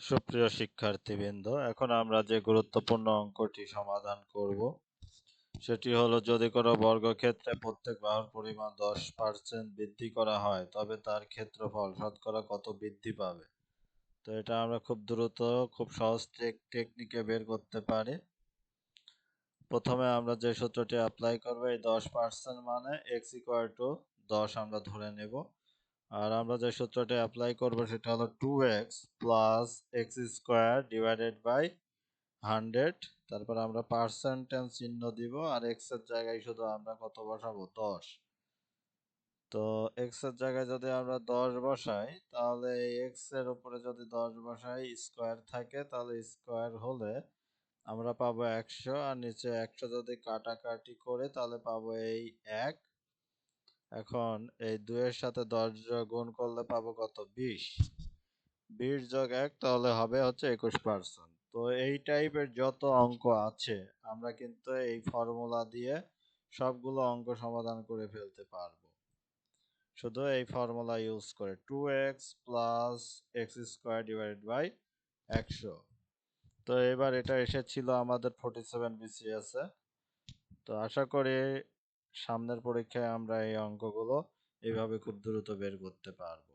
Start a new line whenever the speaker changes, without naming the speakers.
সুপ্রিয় শিক্ষার্থীবৃন্দ, এখন আমরা যে গুরুত্বপূর্ণ অঙ্কটি সমাধান করব, সেটি হলো যদি কোনো বর্গক্ষেত্রে প্রত্যেক বাহুর পরিমাণ দশ পার্সেন্ট বৃদ্ধি করা হয়, তবে তার ক্ষেত্রফল শতকরা কত বৃদ্ধি পাবে? তো এটা আমরা খুব দ্রুত, খুব সহজ টেকনিকে বের করতে পারি। প্রথমে আমরা যে সূত্রটি অ্যাপ্লাই করব, এই দশ পার্সেন্ট মানে এক্স ইকুয়াল টু দশ আমরা ধরে নেব। আর আমরা যে সূত্রটা অ্যাপ্লাই করব সেটা হলো two x plus x square divided by hundred তারপর আমরা পার্সেন্টেজ চিহ্ন দিব আর এক্সের জায়গায় শুধু আমরা কত বসাবো? দশ। তো এক্সের জায়গায় যদি আমরা দশ বসাই, তাহলে এক্সের উপরে যদি দশ বসাই স্কোয়ার থাকে, তাহলে স্কোয়ার হলে আমরা পাবো একশো, আর নিচে একশো যদি কাটাকাটি করে, তাহলে পাবো এই এক। এখন এই দুইয়ের সাথে দশ গুণ করলে পাবো কত? বিশ। বিশ যোগ এক তাহলে হবে হচ্ছে একুশ পার্সেন্ট তো এই টাইপের যত অঙ্ক আছে, আমরা কিন্তু এই ফর্মুলা দিয়ে সবগুলো অঙ্ক সমাধান করে ফেলতে পারব। শুধু এই ফর্মুলা ইউজ করে two x plus x square divide by একশো। তো এবার এটা এসেছিল আমাদের ফোর্টি সেভেন বিসিএসে তো আশা করি সামনের পরীক্ষায় আমরা এই অঙ্কগুলো এভাবে খুব দ্রুত বের করতে পারব।